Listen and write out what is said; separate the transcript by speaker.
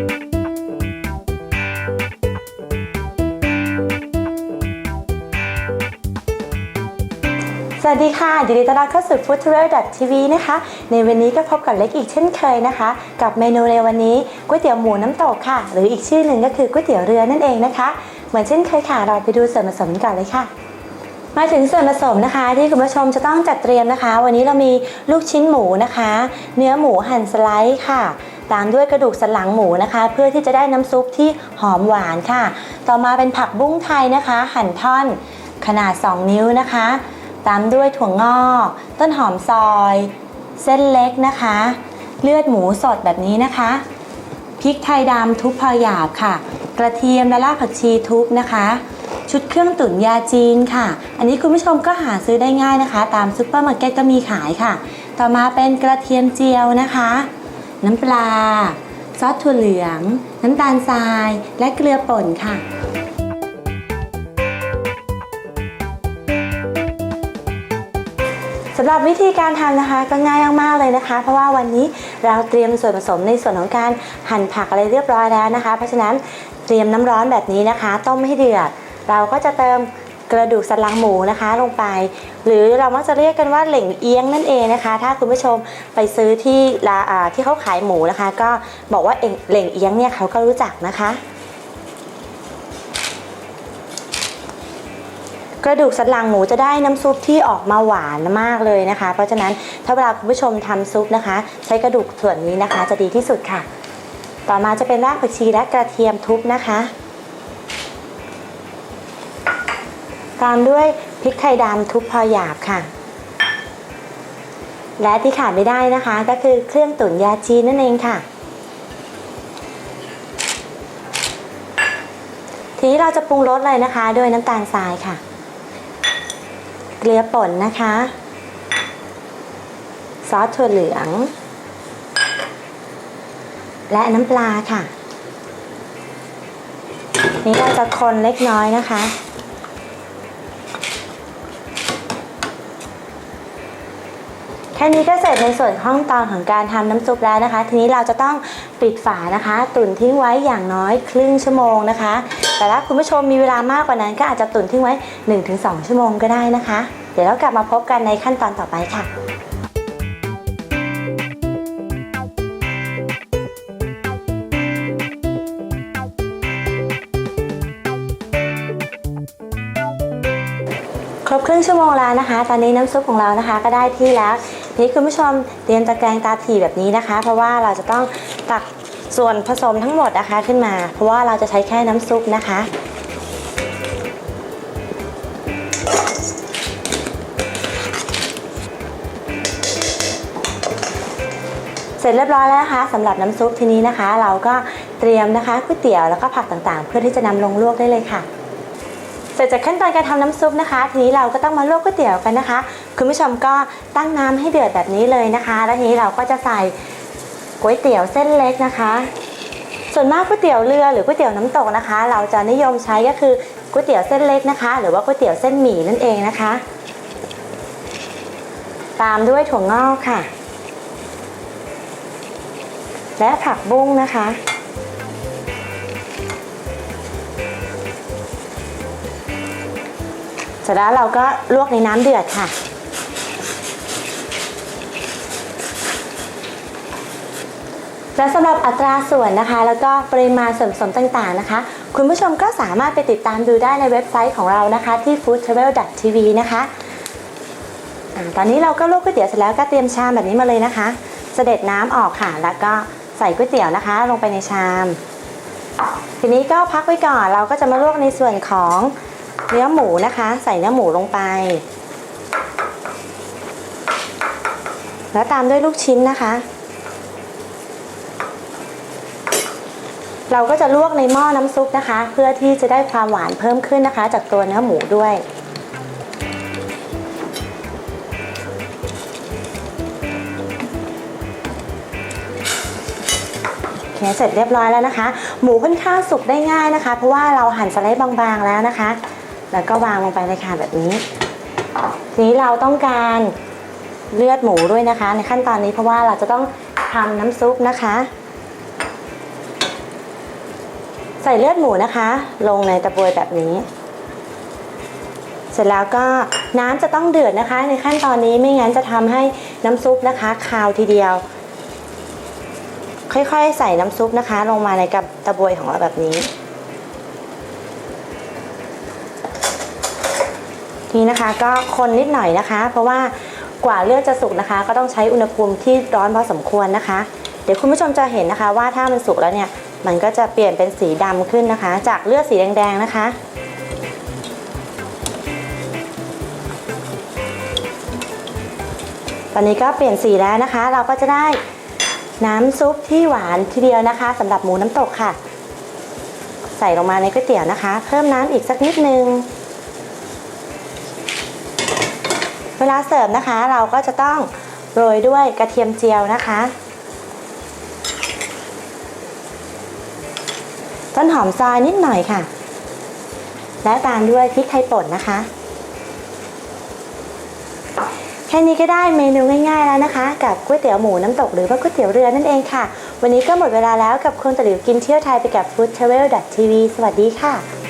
Speaker 1: สวัสดีค่ะยินดีต้อนรับเข้าสู่ Food Travel TV นะคะ ในวันนี้ก็พบกับเล็กอีกเช่นเคยนะคะ กับเมนูในวันนี้ก๋วยเตี๋ยวหมูน้ำตกค่ะ หรืออีกชื่อหนึ่งก็คือก๋วยเตี๋ยวเรือนั่นเองนะคะ เหมือนเช่นเคยค่ะเราไปดูส่วนผสมกันก่อนเลยค่ะ มาถึงส่วนผสมนะคะ ที่คุณผู้ชมจะต้องจัดเตรียมนะคะ วันนี้เรามีลูกชิ้นหมูนะคะ เนื้อหมูหั่นสไลด์ค่ะ ตามด้วยกระดูกสันหลังหมูนะคะ เพื่อที่จะได้น้ำซุปที่หอมหวานค่ะ ต่อมาเป็นผักบุ้งไทยนะคะ หั่นท่อนขนาด 2 นิ้วนะคะ ตามด้วยถั่วงอก ต้นหอมซอย เส้นเล็กนะคะ เลือดหมูสดแบบนี้นะคะพริกไทยดำทุบพอหยาบค่ะ กระเทียมและรากผักชีทุบนะคะ ชุดเครื่องตุ๋นยาจีนค่ะ อันนี้คุณผู้ชมก็หาซื้อได้ง่ายนะคะ ตามซุปเปอร์มาร์เก็ตก็มีขายค่ะ ต่อมาเป็นกระเทียมเจียวนะคะ น้ำปลา ซอสถั่วเหลือง น้ำตาลทราย และเกลือป่นค่ะ สำหรับวิธีการทำนะคะก็ง่ายมากๆเลยนะคะ เพราะว่าวันนี้เราเตรียมส่วนผสมในส่วนของการหั่นผักอะไรเรียบร้อยแล้วนะคะ เพราะฉะนั้นเตรียมน้ำร้อนแบบนี้นะคะ ต้มให้เดือด เราก็จะเติม กระดูกสันหลังหมูนะคะลงไป หรือเรามักจะเรียกกันว่าเหล่งเอียงนั่นเองนะคะ ถ้าคุณผู้ชมไปซื้อที่ร้าที่เขาขายหมูนะคะ ก็บอกว่าเองเหล่งเอียงเนี่ยเขาก็รู้จักนะคะกระดูกสันหลังหมูจะได้น้ำซุปที่ออกมาหวานมากเลยนะคะ เพราะฉะนั้นถ้าเวลาคุณผู้ชมทำซุปนะคะ ใช้กระดูกส่วนนี้นะคะจะดีที่สุดค่ะ ต่อมาจะเป็นรากผักชีและกระเทียมทุบนะคะ ตามด้วยพริกไทยดำทุบพอหยาบค่ะ และที่ขาดไม่ได้นะคะ ก็คือเครื่องตุ๋นยาจีนนั่นเองค่ะ ทีนี้เราจะปรุงรสเลยนะคะ ด้วยน้ำตาลทรายค่ะ เกลือป่นนะคะ ซอสถั่วเหลือง และน้ำปลาค่ะ นี่เราจะคนเล็กน้อยนะคะ แค่นี้ก็เสร็จในส่วนขั้นตอนของการทำน้ำซุปแล้วนะคะ ทีนี้เราจะต้องปิดฝานะคะ ตุ๋นทิ้งไว้อย่างน้อยครึ่งชั่วโมงนะคะ แต่ถ้าคุณผู้ชมมีเวลามากกว่านั้น ก็อาจจะตุ๋นทิ้งไว้ 1-2 ชั่วโมงก็ได้นะคะ เดี๋ยวเรากลับมาพบกันในขั้นตอนต่อไปค่ะ ครึ่งชั่วโมงแล้วนะคะ ตอนนี้น้ำซุปของเรานะคะก็ได้ที่แล้วนี้คุณผู้ชมเตรียมตะแกรงตาถี่แบบนี้นะคะ เพราะว่าเราจะต้องตักส่วนผสมทั้งหมดนะคะขึ้นมา เพราะว่าเราจะใช้แค่น้ำซุปนะคะเสร็จเรียบร้อยแล้วนะคะสำหรับน้ำซุปทีนี้นะคะ เราก็เตรียมนะคะก๋วยเตี๋ยวแล้วก็ผักต่างๆ เพื่อที่จะนำลงลวกได้เลยค่ะ เสร็จจากขั้นตอนการทำน้ำซุปนะคะ ทีนี้เราก็ต้องมาลวกก๋วยเตี๋ยวกันนะคะ คุณผู้ชมก็ตั้งน้ำให้เดือดแบบนี้เลยนะคะ แล้วทีนี้เราก็จะใส่ก๋วยเตี๋ยวเส้นเล็กนะคะ ส่วนมากก๋วยเตี๋ยวเรือหรือก๋วยเตี๋ยวน้ำตกนะคะ เราจะนิยมใช้ก็คือก๋วยเตี๋ยวเส้นเล็กนะคะ หรือว่าก๋วยเตี๋ยวเส้นหมี่นั่นเองนะคะ ตามด้วยถั่วงอกค่ะ และผักบุ้งนะคะ สร็จแล้วเราก็ลวกในน้ำเดือดค่ะ และสำหรับอัตราส่วนนะคะ แล้วก็ปริมาณส่วนผสมต่างๆนะคะ คุณผู้ชมก็สามารถไปติดตามดูได้ในเว็บไซต์ของเรานะคะที่ foodtravel.tv นะคะอาตอนนี้เราก็ลวกก๋วยเตี๋ยวเสร็จแล้วก็เตรียมชามแบบนี้มาเลยนะคะ เสด็จน้ำออกค่ะ แล้วก็ใส่ก๋วยเตี๋ยวนะคะ ลงไปในชาม ทีนี้ก็พักไว้ก่อน เราก็จะมาลวกในส่วนของ เนื้อหมูนะคะ ใส่เนื้อหมูลงไป แล้วตามด้วยลูกชิ้นนะคะ เราก็จะลวกในหม้อน้ำซุปนะคะ เพื่อที่จะได้ความหวานเพิ่มขึ้นนะคะ จากตัวเนื้อหมูด้วยคเสร็จเรียบร้อยแล้วนะคะ หมูค่อนข้างสุกได้ง่ายนะคะ เพราะว่าเราหั่นสไลด์บางๆแล้วนะคะ แล้วก็วางลงไปเลยค่ะแบบนี้ ทีนี้เราต้องการเลือดหมูด้วยนะคะ ในขั้นตอนนี้เพราะว่าเราจะต้องทำน้ำซุปนะคะ ใส่เลือดหมูนะคะ ลงในตะบวยแบบนี้ เสร็จแล้วก็น้ำจะต้องเดือดนะคะ ในขั้นตอนนี้ไม่งั้นจะทำให้น้ำซุปนะคะคาวทีเดียว ค่อยๆ ใส่น้ำซุปนะคะ ลงมาในกับตะบวยของเราแบบนี้ ทีนะคะก็คนนิดหน่อยนะคะ เพราะว่ากว่าเลือดจะสุกนะคะ ก็ต้องใช้อุณหภูมิที่ร้อนพอสมควรนะคะ เดี๋ยวคุณผู้ชมจะเห็นนะคะว่าถ้ามันสุกแล้วเนี่ยมันก็จะเปลี่ยนเป็นสีดำขึ้นนะคะ จากเลือดสีแดงๆนะคะตอนนี้ก็เปลี่ยนสีแล้วนะคะ เราก็จะได้น้ำซุปที่หวานทีเดียวนะคะสำหรับหมูน้ำตกค่ะ ใส่ลงมาในก๋วยเตี๋ยวนะคะ เพิ่มน้ำอีกสักนิดนึง เว ลาเสิร์ฟนะคะ เราก็จะต้องโรยด้วยกระเทียมเจียวนะคะ ต้นหอมซอยนิดหน่อยค่ะ และตามด้วยพริกไทยป่นนะคะ แค่นี้ก็ได้เมนูง่ายๆแล้วนะคะ กับก๋วยเตี๋ยวหมูน้ำตกหรือว่าก๋วยเตี๋ยวเรือนั่นเองค่ะ วันนี้ก็หมดเวลาแล้วกับคนตะหลิวกินเที่ยวไทยไปกับ Food Travel TV สวัสดีค่ะ